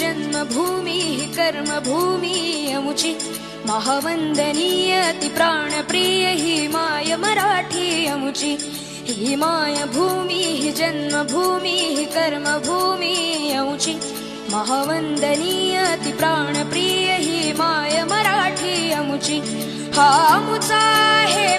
जन्मभूमी कर्मभूमी अमुची महावंदनीय ती प्राणप्रिय ही माय मराठी अमुची ही माय भूमी ही जन्मभूमी ही कर्मभूमी अमुची महावंदनीय ती प्राणप्रिय ही माय मराठी अमुची हा अमुचा आहे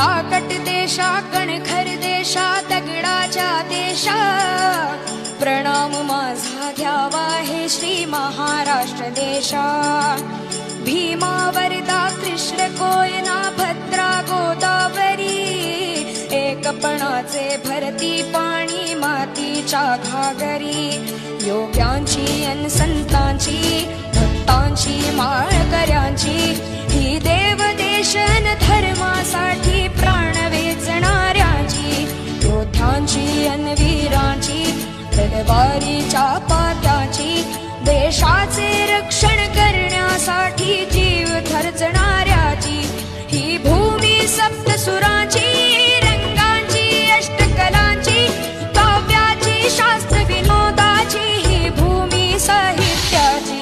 राकट देशा कणखर देशा दगडाच्या देशा. प्रणाम माझा घ्यावा हे श्री महाराष्ट्र देशा. भीमा वरदा कृष्ण कोयना भद्रा गोदावरी. एकपणाचे भरती पाणी मातीच्या घागरी. योग्यांची अन संतांची भक्तांची तलवारीच्या पात्याची देशाचे रक्षण करण्यासाठी जीव खर्चणाऱ्याची ही भूमी सप्तसुरांची रंगांची अष्टकलांची काव्याची शास्त्र विनोदाची ही भूमी साहित्याची.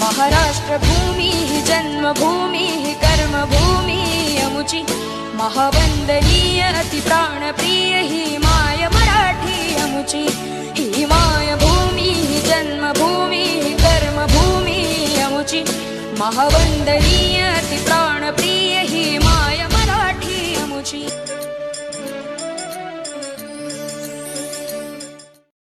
महाराष्ट्र भूमी ही जन्मभूमी ही कर्मभूमी यमुची. महावंदनीय अति प्राणप्रिय महावंदनीय ती प्राणप्रिय ही माय मराठी मुची